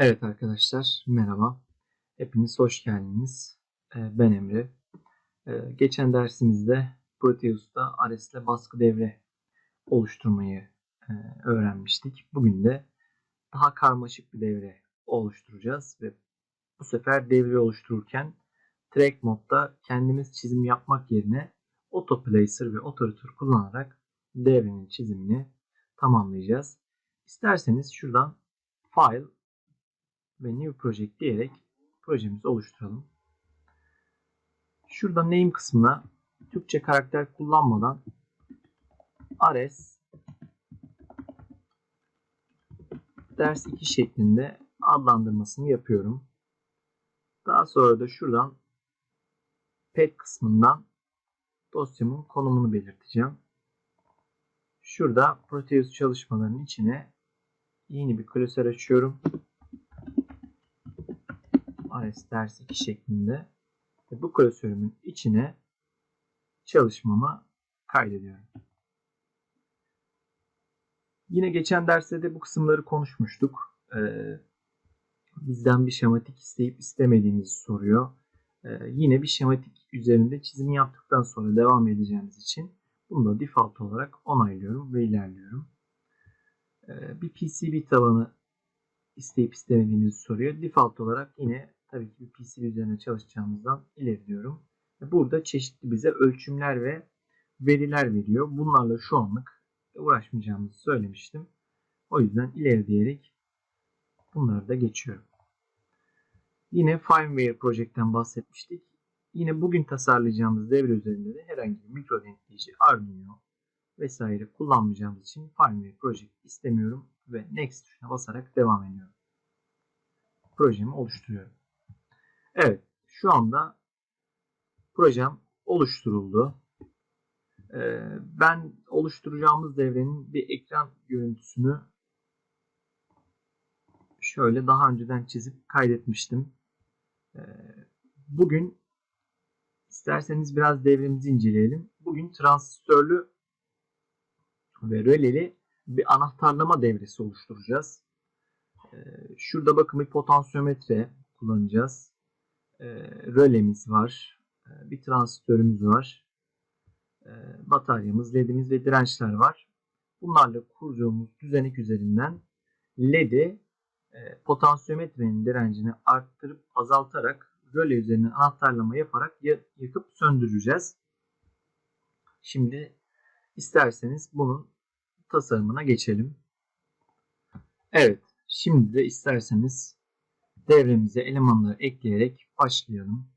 Evet arkadaşlar merhaba. Hepiniz hoş geldiniz. Ee, Ben Emre. Ee, Geçen dersimizde Proteus'ta Ares'le baskı devre oluşturmayı e, öğrenmiştik. Bugün de daha karmaşık bir devre oluşturacağız ve bu sefer devre oluştururken track modda kendimiz çizim yapmak yerine autoplacer ve operatör kullanarak devrenin çizimini tamamlayacağız. İsterseniz şuradan file ve new project diyerek projemizi oluşturalım. Şurada name kısmına Türkçe karakter kullanmadan Ares ders 2 şeklinde adlandırmasını yapıyorum. Daha sonra da şuradan pet kısmından dosyamın konumunu belirteceğim. Şurada Proteus çalışmalarının içine yeni bir klasör açıyorum. Ders 2 şeklinde bu klasörümün içine çalışmamı kaydediyorum. Yine geçen derste de bu kısımları konuşmuştuk. Ee, bizden bir şematik isteyip istemediğinizi soruyor. Ee, yine bir şematik üzerinde çizim yaptıktan sonra devam edeceğimiz için bunu da default olarak onaylıyorum ve ilerliyorum. Ee, bir PCB tabanı isteyip istemediğinizi soruyor. Default olarak yine tabii ki bir PCB üzerine çalışacağımızdan ilerliyorum. Burada çeşitli bize ölçümler ve veriler veriyor. Bunlarla şu anlık uğraşmayacağımızı söylemiştim. O yüzden ileri diyerek bunları da geçiyorum. Yine firmware Project'ten bahsetmiştik. Yine bugün tasarlayacağımız devre üzerinde de herhangi bir mikro denkleyici, Arduino vesaire kullanmayacağımız için firmware Project istemiyorum ve Next tuşuna basarak devam ediyorum. Projemi oluşturuyorum. Evet, şu anda projem oluşturuldu. Ee, ben oluşturacağımız devrenin bir ekran görüntüsünü şöyle daha önceden çizip kaydetmiştim. Ee, bugün isterseniz biraz devremizi inceleyelim. Bugün transistörlü ve röleli bir anahtarlama devresi oluşturacağız. Ee, şurada bakın bir potansiyometre kullanacağız. Rölemiz var. Bir transistörümüz var. Bataryamız, ledimiz ve dirençler var. Bunlarla kurduğumuz düzenek üzerinden ledi potansiyometrenin direncini arttırıp azaltarak röle üzerinden anahtarlama yaparak yakıp söndüreceğiz. Şimdi isterseniz bunun tasarımına geçelim. Evet, şimdi de isterseniz devremize elemanları ekleyerek başlayalım.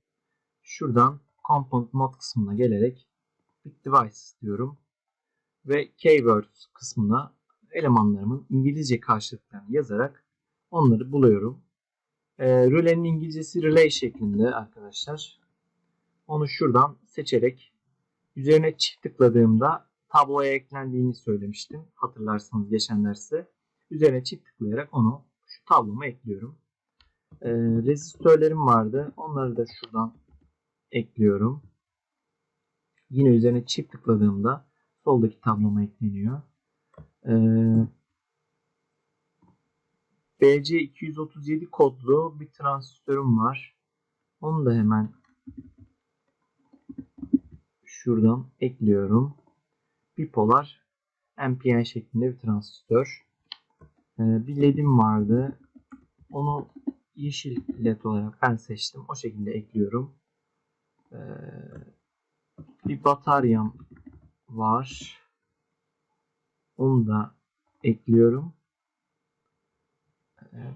Şuradan Component Mod kısmına gelerek Bit Devices diyorum. Ve Keywords kısmına elemanlarımın İngilizce karşılıklarını yazarak onları buluyorum. E, rölenin İngilizcesi relay şeklinde arkadaşlar. Onu şuradan seçerek üzerine çift tıkladığımda tabloya eklendiğini söylemiştim. Hatırlarsanız geçen derste. Üzerine çift tıklayarak onu şu tabloma ekliyorum. E, rezistörlerim vardı. Onları da şuradan ekliyorum. Yine üzerine çift tıkladığımda soldaki tabloma ekleniyor. E, BC237 kodlu bir transistörüm var. Onu da hemen şuradan ekliyorum. Bipolar NPN şeklinde bir transistör. Ee, bir ledim vardı. Onu yeşil led olarak ben seçtim. O şekilde ekliyorum. Ee, bir bataryam var. Onu da ekliyorum.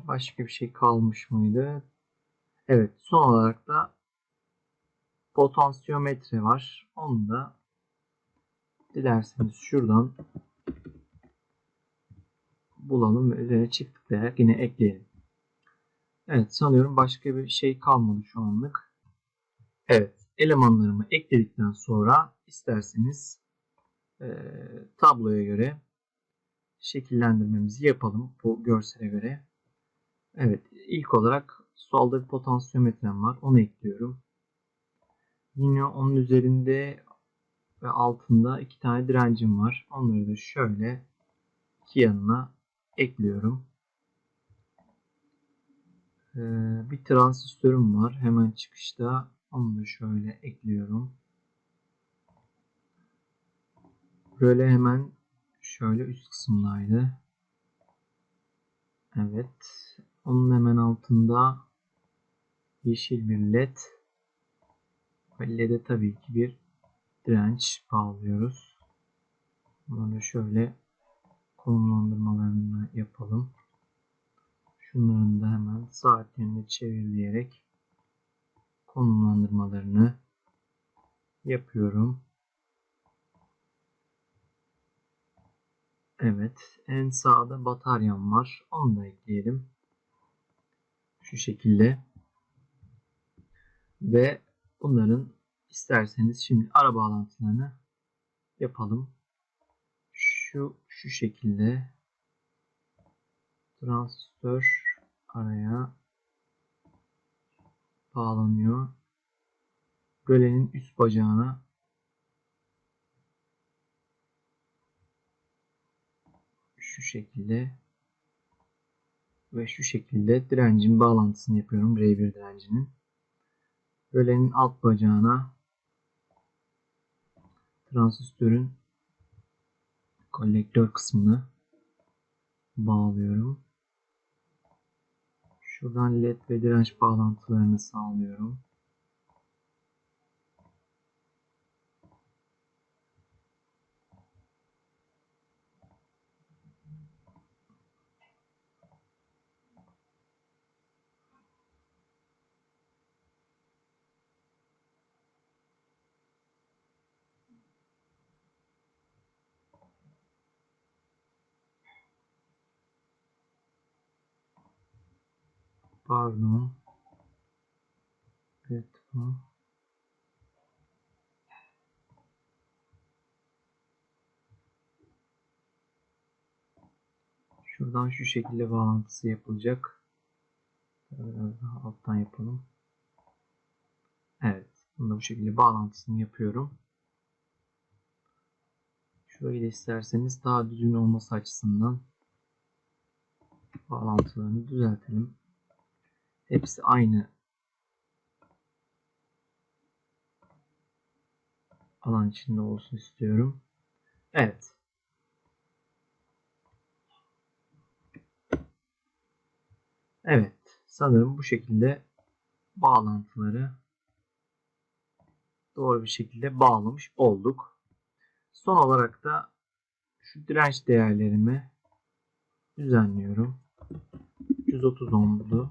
Başka bir şey kalmış mıydı? Evet. Son olarak da potansiyometre var. Onu da dilerseniz şuradan bulalım ve üzerine çift yine ekleyelim. Evet sanıyorum başka bir şey kalmadı şu anlık. Evet elemanlarımı ekledikten sonra isterseniz e, tabloya göre şekillendirmemizi yapalım bu görsele göre. Evet ilk olarak solda bir potansiyometrem var onu ekliyorum. Yine onun üzerinde ve altında iki tane direncim var. Onları da şöyle iki yanına ekliyorum. Ee, bir transistörüm var. Hemen çıkışta. Onu da şöyle ekliyorum. Böyle hemen şöyle üst kısımdaydı. Evet. Onun hemen altında yeşil bir led led'e tabii ki bir direnç bağlıyoruz. Bunları şöyle konumlandırmalarını yapalım. Şunların da hemen saat yönünde çevirleyerek konumlandırmalarını yapıyorum. Evet. En sağda bataryam var. Onu da ekleyelim. Şu şekilde. Ve bunların isterseniz şimdi ara bağlantılarını yapalım. Şu şu şekilde transistör araya bağlanıyor. Rölenin üst bacağına şu şekilde ve şu şekilde direncin bağlantısını yapıyorum. R1 direncinin. Rölenin alt bacağına transistörün kolektör kısmını bağlıyorum. Şuradan led ve direnç bağlantılarını sağlıyorum. Pardon. Evet. Şuradan şu şekilde bağlantısı yapılacak. Biraz daha alttan yapalım. Evet. Bunu da bu şekilde bağlantısını yapıyorum. Şurayı da isterseniz daha düzgün olması açısından bağlantılarını düzeltelim. Hepsi aynı alan içinde olsun istiyorum. Evet. Evet. Sanırım bu şekilde bağlantıları doğru bir şekilde bağlamış olduk. Son olarak da şu direnç değerlerimi düzenliyorum. 130 ohmlu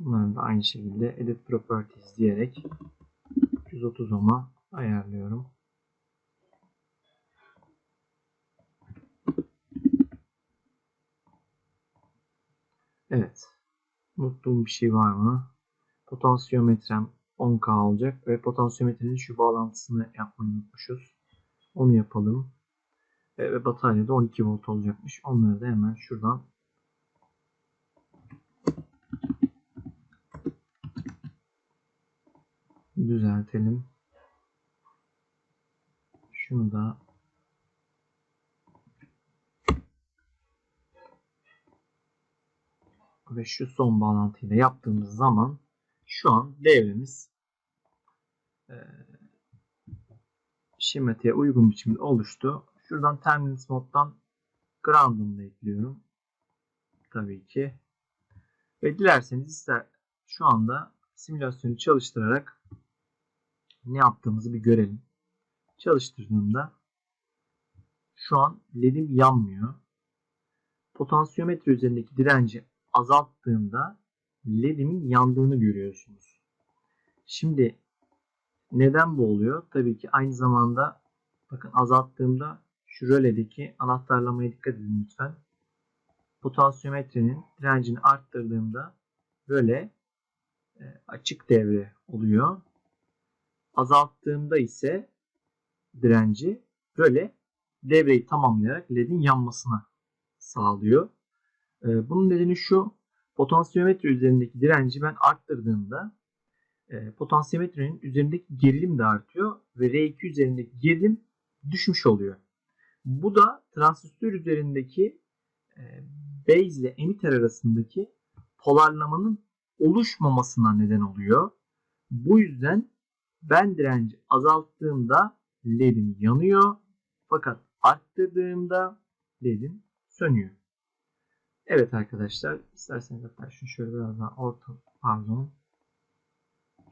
Bunları da aynı şekilde Edit Properties diyerek 130 ohm'a ayarlıyorum. Evet. Unuttuğum bir şey var mı? Potansiyometrem 10K olacak ve potansiyometrenin şu bağlantısını yapmayı unutmuşuz. Onu yapalım. Ve bataryada 12 volt olacakmış. Onları da hemen şuradan düzeltelim. Şunu da ve şu son bağlantıyı da yaptığımız zaman şu an devremiz e, şematiğe uygun biçimde oluştu. Şuradan Terminus moddan Ground'unu da ekliyorum. Tabii ki. Ve dilerseniz ister şu anda simülasyonu çalıştırarak ne yaptığımızı bir görelim. Çalıştırdığımda şu an ledim yanmıyor. Potansiyometre üzerindeki direnci azalttığımda ledimin yandığını görüyorsunuz. Şimdi neden bu oluyor? Tabii ki aynı zamanda bakın azalttığımda şu röledeki anahtarlamaya dikkat edin lütfen. Potansiyometrenin direncini arttırdığımda röle e, açık devre oluyor. Azalttığımda ise direnci röle devreyi tamamlayarak ledin yanmasına sağlıyor. E, bunun nedeni şu. Potansiyometre üzerindeki direnci ben arttırdığımda e, potansiyometrenin üzerindeki gerilim de artıyor ve R2 üzerindeki gerilim düşmüş oluyor. Bu da transistör üzerindeki base ile emitter arasındaki polarlamanın oluşmamasına neden oluyor. Bu yüzden ben direnci azalttığımda ledim yanıyor. Fakat arttırdığımda ledim sönüyor. Evet arkadaşlar isterseniz hatta şunu şöyle biraz daha orta pardon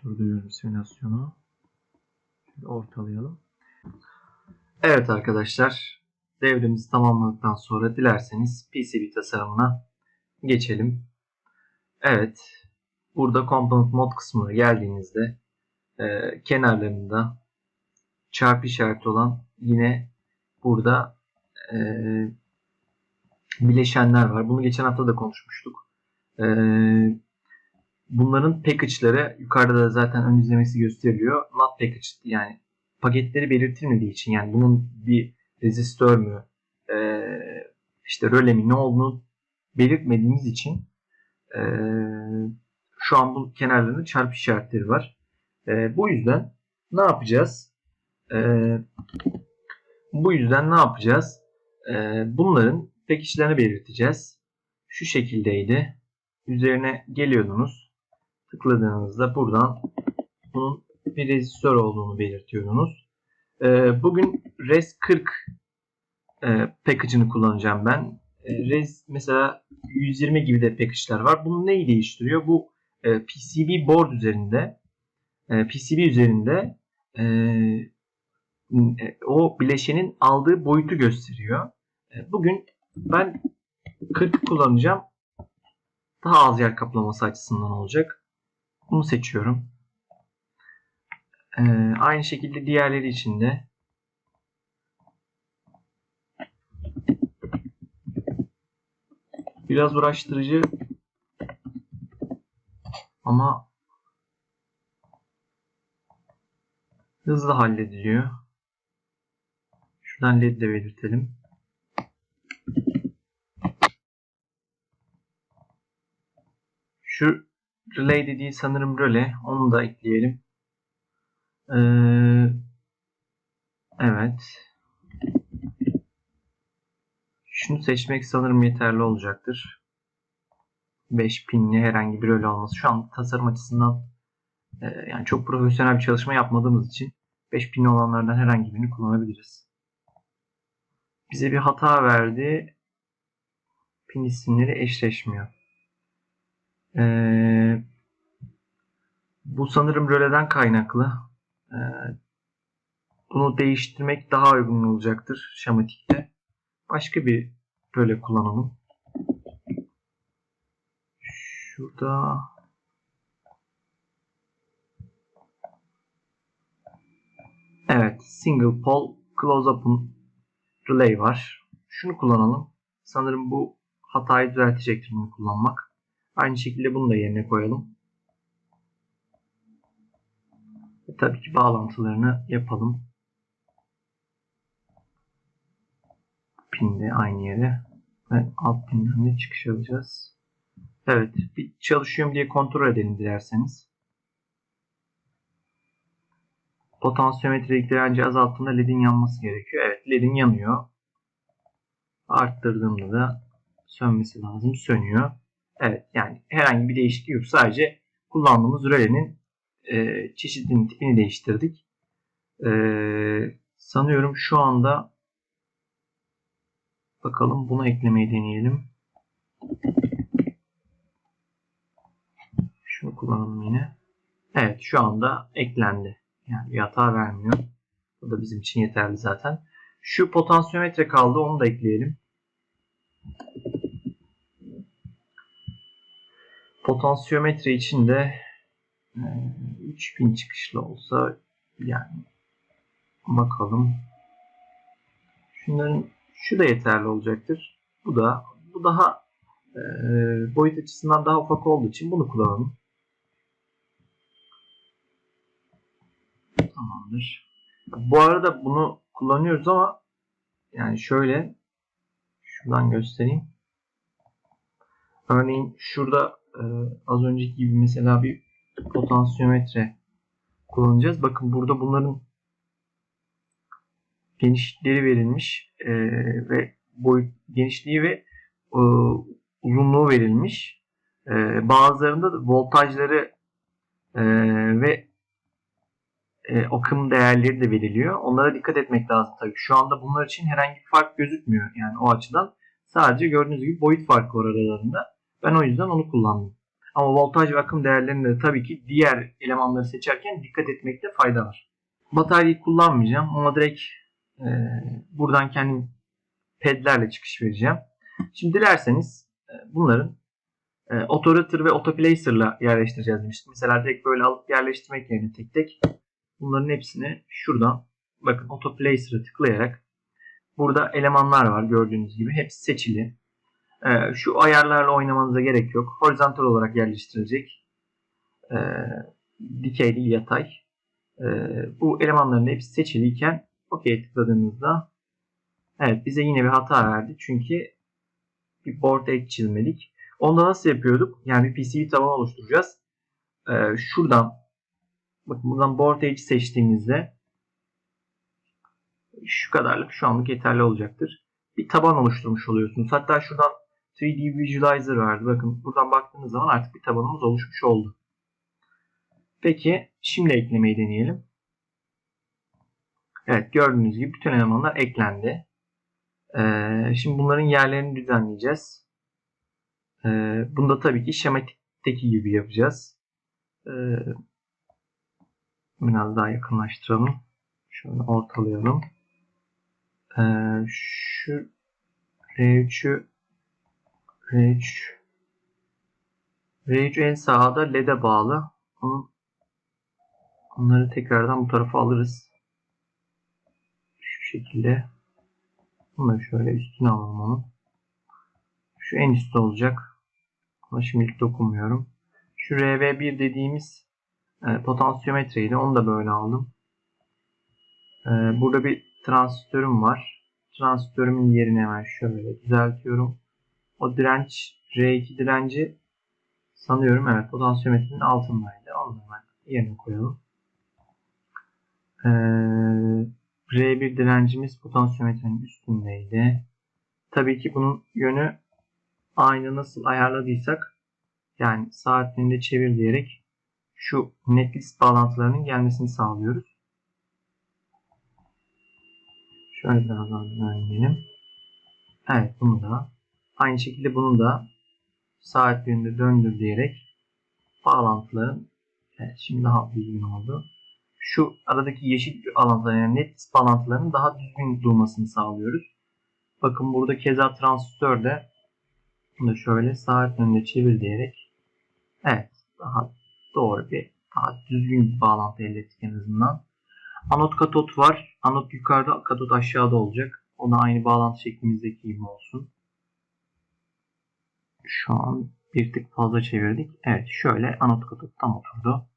durduruyorum simülasyonu. Şöyle ortalayalım. Evet arkadaşlar devremizi tamamladıktan sonra dilerseniz PCB tasarımına geçelim. Evet burada component mod kısmına geldiğinizde e, kenarlarında çarpı işareti olan yine burada e, bileşenler var. Bunu geçen hafta da konuşmuştuk. E, bunların package'ları yukarıda da zaten ön izlemesi gösteriliyor. Not package yani paketleri belirtilmediği için yani bunun bir rezistör mü e, işte röle mi ne olduğunu belirtmediğimiz için e, şu an bu kenarlarında çarpı işaretleri var. E, bu yüzden ne yapacağız? E, bu yüzden ne yapacağız? E, bunların pekişlerini belirteceğiz. Şu şekildeydi. Üzerine geliyordunuz. Tıkladığınızda buradan bunun bir rezistör olduğunu belirtiyordunuz. E, bugün Res 40 e, package'ını kullanacağım ben. E, Res mesela 120 gibi de package'lar var. Bunu neyi değiştiriyor? Bu e, PCB board üzerinde e, PCB üzerinde e, e, o bileşenin aldığı boyutu gösteriyor. Bugün ben 40 kullanacağım. Daha az yer kaplaması açısından olacak. Bunu seçiyorum. Aynı şekilde diğerleri için de biraz uğraştırıcı ama hızlı hallediliyor. Şuradan led de belirtelim. Şu relay dediği sanırım röle. Onu da ekleyelim. Ee, evet. Şunu seçmek sanırım yeterli olacaktır. 5 pinli herhangi bir röle olması. Şu an tasarım açısından e, yani çok profesyonel bir çalışma yapmadığımız için 5 pinli olanlardan herhangi birini kullanabiliriz. Bize bir hata verdi. Pin isimleri eşleşmiyor. Ee, bu sanırım röleden kaynaklı. Ee, bunu değiştirmek daha uygun olacaktır şematikte. Başka bir röle kullanalım. Şurada Evet, single pole close-up'un relay var. Şunu kullanalım. Sanırım bu hatayı düzeltecektir bunu kullanmak. Aynı şekilde bunu da yerine koyalım. Ve tabii ki bağlantılarını yapalım. Pinde aynı yere. Ve alt pinden de çıkış alacağız. Evet. Bir çalışıyorum diye kontrol edelim dilerseniz. Potansiyometre direnci azalttığında ledin yanması gerekiyor. Evet ledin yanıyor. Arttırdığımda da sönmesi lazım. Sönüyor. Evet yani herhangi bir değişiklik yok. Sadece kullandığımız rölenin e, çeşidinin tipini değiştirdik. E, sanıyorum şu anda bakalım bunu eklemeyi deneyelim. Şunu kullanalım yine. Evet şu anda eklendi. Yani bir hata vermiyor. Bu da bizim için yeterli zaten. Şu potansiyometre kaldı. Onu da ekleyelim. Potansiyometre için de 3000 çıkışlı olsa yani bakalım. Şunların şu da yeterli olacaktır. Bu da bu daha e, boyut açısından daha ufak olduğu için bunu kullanalım. Tamamdır. Bu arada bunu kullanıyoruz ama yani şöyle şuradan göstereyim. Örneğin şurada e, az önceki gibi mesela bir potansiyometre kullanacağız. Bakın burada bunların genişlikleri verilmiş e, ve boyut genişliği ve e, uzunluğu verilmiş. Ee, bazılarında da voltajları e, ve e, akım değerleri de veriliyor. Onlara dikkat etmek lazım tabii. Şu anda bunlar için herhangi bir fark gözükmüyor. Yani o açıdan sadece gördüğünüz gibi boyut farkı var aralarında. Ben o yüzden onu kullandım. Ama voltaj ve akım değerlerinde de tabii ki diğer elemanları seçerken dikkat etmekte fayda var. Bataryayı kullanmayacağım ama direkt e, buradan kendim pedlerle çıkış vereceğim. Şimdi dilerseniz e, bunların e, Autorouter ve Autoplacer'la yerleştireceğiz demiştim. Mesela direkt böyle alıp yerleştirmek yerine tek tek bunların hepsini şuradan bakın Autoplacer'a tıklayarak burada elemanlar var gördüğünüz gibi. Hepsi seçili. E, şu ayarlarla oynamanıza gerek yok. Horizontal olarak yerleştirilecek. E, dikey değil yatay. E, bu elemanların hepsi seçiliyken OK tıkladığınızda evet bize yine bir hata verdi. Çünkü bir board edge çizmedik. Onda nasıl yapıyorduk? Yani bir PCB taban oluşturacağız. Ee, şuradan bakın buradan board edge seçtiğimizde şu kadarlık şu anlık yeterli olacaktır. Bir taban oluşturmuş oluyorsunuz. Hatta şuradan 3D Visualizer vardı. Bakın buradan baktığınız zaman artık bir tabanımız oluşmuş oldu. Peki şimdi eklemeyi deneyelim. Evet gördüğünüz gibi bütün elemanlar eklendi. Ee, şimdi bunların yerlerini düzenleyeceğiz. Ee, bunu da tabii ki şematikteki gibi yapacağız. Ee, biraz daha yakınlaştıralım. Şöyle ortalayalım. Ee, şu R3'ü R3 R3 en sağda LED'e bağlı. Onun, onları tekrardan bu tarafa alırız. Şu şekilde. Bunu şöyle üstüne alalım onu. Şu en üstte olacak. Ama şimdilik dokunmuyorum. Şu RV1 dediğimiz e, potansiyometreydi. Onu da böyle aldım. E, burada bir transistörüm var. Transistörümün yerini hemen şöyle düzeltiyorum. O direnç R2 direnci sanıyorum evet potansiyometrenin altındaydı. Onu hemen yerine koyalım. E, R1 direncimiz potansiyometrenin üstündeydi. Tabii ki bunun yönü aynı nasıl ayarladıysak yani saat yönünde çevir diyerek şu netlist bağlantılarının gelmesini sağlıyoruz. Şöyle biraz daha düzenleyelim. Evet bunu da aynı şekilde bunu da saat yönünde döndür diyerek bağlantıların evet, şimdi daha düzgün oldu. Şu aradaki yeşil alanların yani netlist bağlantılarının daha düzgün durmasını sağlıyoruz. Bakın burada keza transistör de bunu şöyle saat yönünde çevir diyerek evet daha doğru bir daha düzgün bir bağlantı elde ettik en azından. Anot katot var. Anot yukarıda katot aşağıda olacak. O da aynı bağlantı şeklimizdeki gibi olsun. Şu an bir tık fazla çevirdik. Evet şöyle anot katot tam oturdu.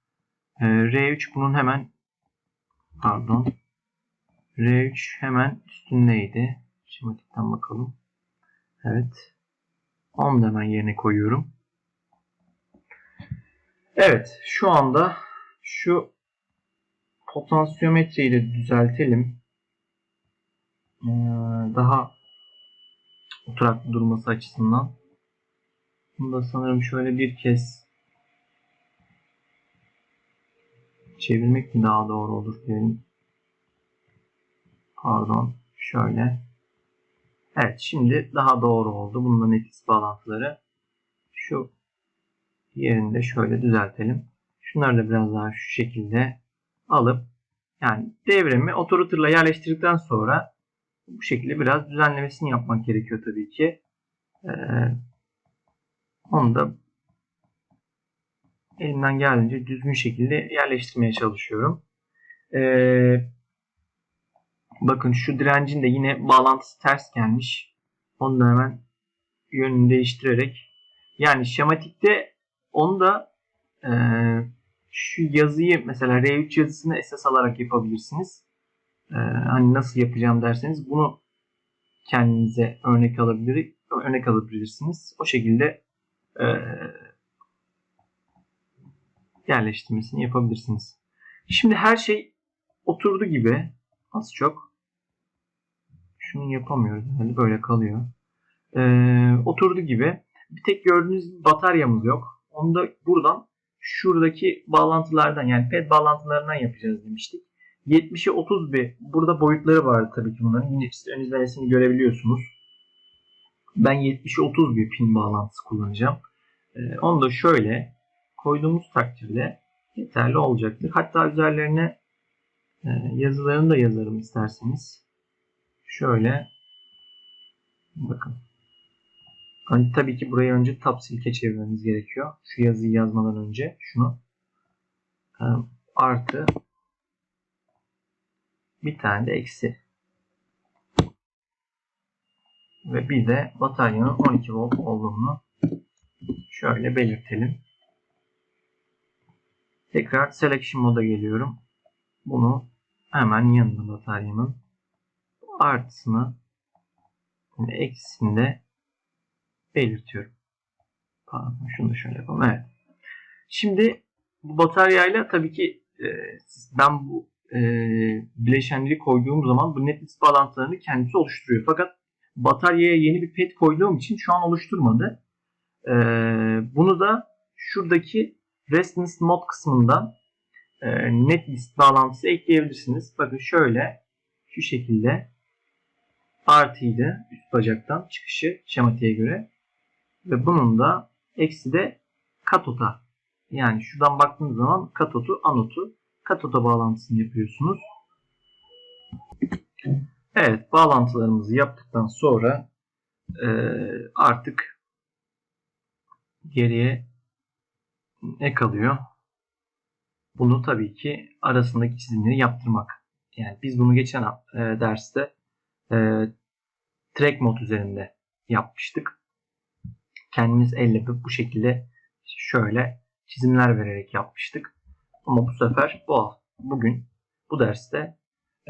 Ee, R3 bunun hemen pardon R3 hemen üstündeydi. Şematikten bakalım. Evet. Onu da hemen yerine koyuyorum. Evet. Şu anda şu potansiyometreyi de düzeltelim. Ee, daha oturaklı durması açısından. Bunu da sanırım şöyle bir kez çevirmek mi daha doğru olur diyelim. Pardon. Şöyle. Evet şimdi daha doğru oldu. Bunların etkisi bağlantıları. Şu yerinde şöyle düzeltelim. Şunları da biraz daha şu şekilde alıp yani devremi otorouter'la yerleştirdikten sonra bu şekilde biraz düzenlemesini yapmak gerekiyor tabii ki. Ee, onu da elimden geldiğince düzgün şekilde yerleştirmeye çalışıyorum. Ee, bakın şu direncin de yine bağlantısı ters gelmiş. Onu da hemen yönünü değiştirerek yani şematikte onu da e, şu yazıyı mesela R3 yazısını esas alarak yapabilirsiniz. Ee, hani nasıl yapacağım derseniz bunu kendinize örnek alabilir örnek alabilirsiniz. O şekilde e, yerleştirmesini yapabilirsiniz. Şimdi her şey oturdu gibi az çok. Şunu yapamıyoruz. Yani böyle kalıyor. Ee, oturdu gibi. Bir tek gördüğünüz gibi bataryamız yok. Onu da buradan şuradaki bağlantılardan yani ped bağlantılarından yapacağız demiştik. 70'e 30 bir burada boyutları vardı tabii ki bunların. Yine işte ön izlemesini görebiliyorsunuz. Ben 70'e 30 bir pin bağlantısı kullanacağım. Ee, onu da şöyle koyduğumuz takdirde yeterli olacaktır. Hatta üzerlerine e, yazılarını da yazarım isterseniz. Şöyle bakın. Hani tabii ki burayı önce tab silke çevirmemiz gerekiyor. Şu yazıyı yazmadan önce şunu e, artı bir tane de eksi ve bir de bataryanın 12 volt olduğunu şöyle belirtelim. Tekrar selection moda geliyorum. Bunu hemen yanına bataryanın artısını yani eksisini de belirtiyorum. Pardon şunu da şöyle yapalım. Evet. Şimdi bu bataryayla tabii ki e, ben bu e, bileşenleri koyduğum zaman bu netlist bağlantılarını kendisi oluşturuyor. Fakat bataryaya yeni bir pet koyduğum için şu an oluşturmadı. E, bunu da şuradaki Restless Mod kısmından e, netlist bağlantısı ekleyebilirsiniz. Bakın şöyle şu şekilde artıydı üst bacaktan çıkışı şematiğe göre ve bunun da eksi de katota yani şuradan baktığınız zaman katotu anotu katota bağlantısını yapıyorsunuz. Evet bağlantılarımızı yaptıktan sonra e, artık geriye ne kalıyor? Bunu tabii ki arasındaki çizimleri yaptırmak. Yani biz bunu geçen e, derste e, track mod üzerinde yapmıştık. Kendimiz elle bu şekilde şöyle çizimler vererek yapmıştık. Ama bu sefer bu bugün bu derste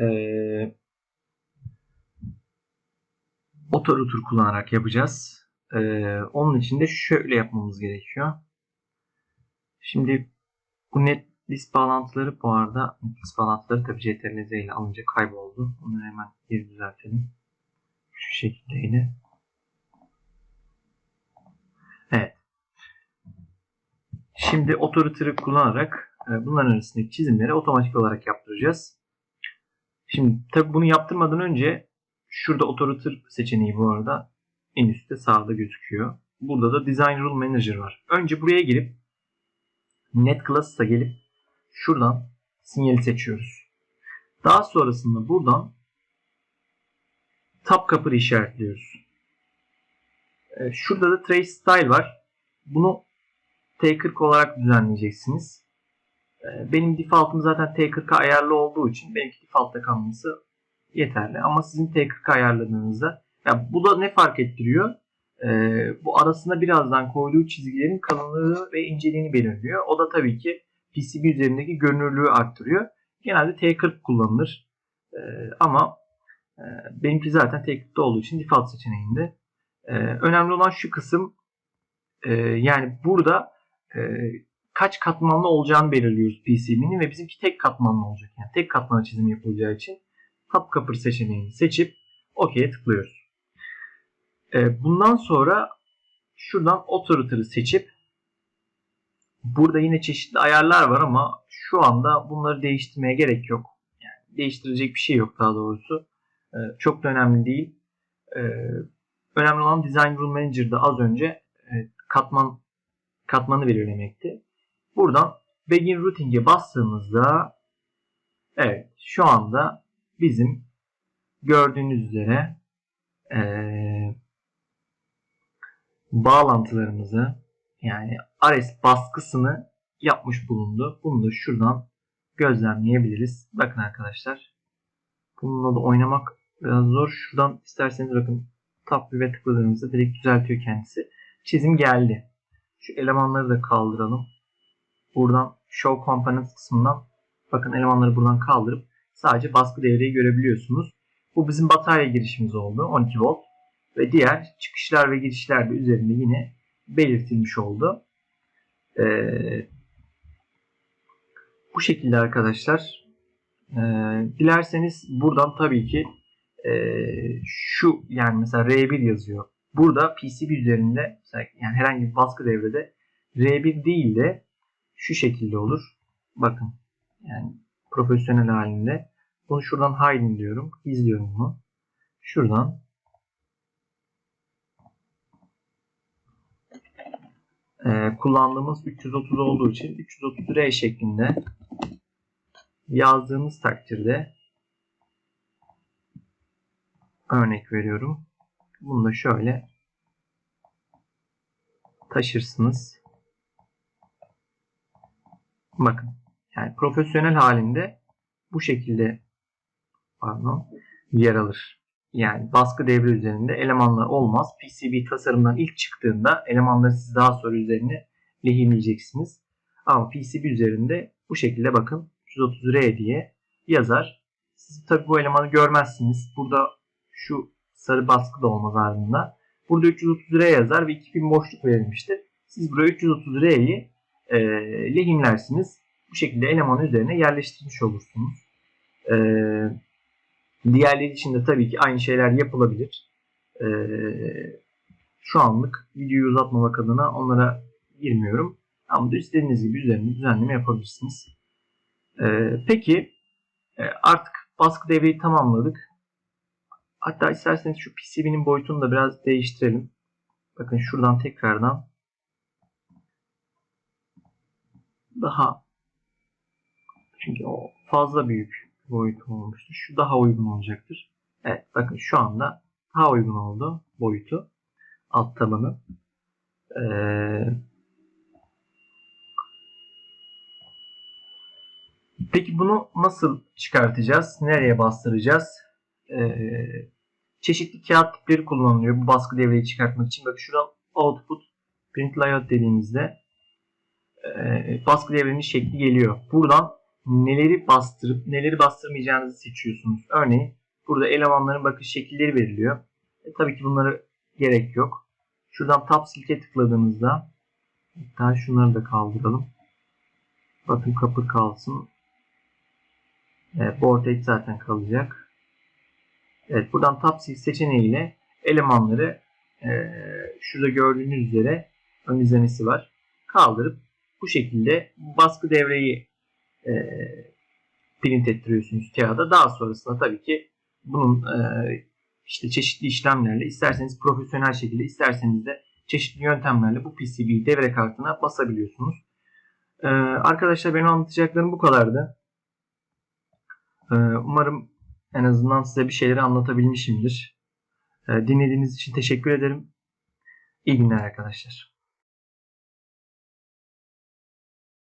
e, otorouter kullanarak yapacağız. E, onun için de şöyle yapmamız gerekiyor. Şimdi bu netlist bağlantıları bu arada netlist bağlantıları tabii CTRL-Z ile alınca kayboldu. Onu hemen geri düzeltelim. Şu şekilde yine. Evet. Şimdi otorouter'ı kullanarak e, bunların arasındaki çizimleri otomatik olarak yaptıracağız. Şimdi tabi bunu yaptırmadan önce şurada otorouter seçeneği bu arada en üstte sağda gözüküyor. Burada da Design Rule Manager var. Önce buraya girip Net Class'a gelip şuradan sinyali seçiyoruz. Daha sonrasında buradan Tab Coupler'ı işaretliyoruz. E, şurada da Trace Style var. Bunu T40 olarak düzenleyeceksiniz. Ee, benim default'um zaten T40'a ayarlı olduğu için belki default'ta kalması yeterli. Ama sizin T40'a ayarladığınızda ya bu da ne fark ettiriyor? Ee, bu arasında birazdan koyduğu çizgilerin kalınlığı ve inceliğini belirliyor. O da tabii ki PCB üzerindeki görünürlüğü arttırıyor. Genelde T40 kullanılır. Ee, ama e, benimki zaten T40'da olduğu için default seçeneğinde. Ee, önemli olan şu kısım e, yani burada e, kaç katmanlı olacağını belirliyoruz PCB'nin ve bizimki tek katmanlı olacak. Yani tek katmanlı çizim yapılacağı için top kapır seçeneğini seçip OK'ye tıklıyoruz. E, bundan sonra şuradan otorouter'ı seçip burada yine çeşitli ayarlar var ama şu anda bunları değiştirmeye gerek yok. Yani değiştirecek bir şey yok daha doğrusu. E, çok da önemli değil. E, önemli olan Design Rule Manager'da az önce e, katman katmanı belirlemekti. Buradan Begin Routing'e bastığımızda evet şu anda bizim gördüğünüz üzere ee, bağlantılarımızı yani RS baskısını yapmış bulundu. Bunu da şuradan gözlemleyebiliriz. Bakın arkadaşlar. Bununla da oynamak biraz zor. Şuradan isterseniz bakın tab ve tıkladığınızda direkt düzeltiyor kendisi. Çizim geldi. Şu elemanları da kaldıralım. Buradan Show Components kısmından bakın elemanları buradan kaldırıp sadece baskı devreyi görebiliyorsunuz. Bu bizim batarya girişimiz oldu. 12 volt. Ve diğer çıkışlar ve girişler de üzerinde yine belirtilmiş oldu. Ee, bu şekilde arkadaşlar. Ee, dilerseniz buradan tabii ki e, şu yani mesela R1 yazıyor. Burada PCB üzerinde mesela yani herhangi bir baskı devrede R1 değil de şu şekilde olur. Bakın yani profesyonel halinde. Bunu şuradan hide diyorum. Gizliyorum bunu. Şuradan e, kullandığımız 330 olduğu için 330R şeklinde yazdığımız takdirde örnek veriyorum. Bunu da şöyle taşırsınız. Bakın. Yani profesyonel halinde bu şekilde pardon yer alır. Yani baskı devre üzerinde elemanlar olmaz. PCB tasarımdan ilk çıktığında elemanları siz daha sonra üzerine lehimleyeceksiniz. Ama PCB üzerinde bu şekilde bakın 330R diye yazar. Siz tabi bu elemanı görmezsiniz. Burada şu sarı baskı da olmaz ardında. Burada 330R yazar ve 2000 boşluk verilmiştir. Siz buraya 330R'yi e, lehimlersiniz. Bu şekilde elemanın üzerine yerleştirmiş olursunuz. E, diğerleri için de tabii ki aynı şeyler yapılabilir. E, şu anlık videoyu uzatmamak adına onlara girmiyorum. Ama da istediğiniz gibi üzerine düzenleme yapabilirsiniz. E, peki e, artık baskı devreyi tamamladık. Hatta isterseniz şu PCB'nin boyutunu da biraz değiştirelim. Bakın şuradan tekrardan daha çünkü o fazla büyük boyut olmuştu. Şu daha uygun olacaktır. Evet bakın şu anda daha uygun oldu boyutu. Alt tabanı. Ee, peki bunu nasıl çıkartacağız? Nereye bastıracağız? Çeşitli kağıt tipleri kullanılıyor bu baskı devreyi çıkartmak için. Bakın şuradan output print layout dediğimizde e, baskı devrenin şekli geliyor. Buradan neleri bastırıp neleri bastırmayacağınızı seçiyorsunuz. Örneğin burada elemanların bakış şekilleri veriliyor. E, tabii ki bunlara gerek yok. Şuradan tab silke tıkladığınızda hatta şunları da kaldıralım. Bakın kapı kalsın. Evet, board zaten kalacak. Evet, buradan tab silk seçeneğiyle elemanları e, şurada gördüğünüz üzere ön izlemesi var. Kaldırıp bu şekilde baskı devreyi e, print ettiriyorsunuz kağıda. Daha sonrasında tabii ki bunun e, işte çeşitli işlemlerle isterseniz profesyonel şekilde isterseniz de çeşitli yöntemlerle bu PCB'yi devre kartına basabiliyorsunuz. E, arkadaşlar benim anlatacaklarım bu kadardı. E, umarım en azından size bir şeyleri anlatabilmişimdir. E, dinlediğiniz için teşekkür ederim. İyi günler arkadaşlar.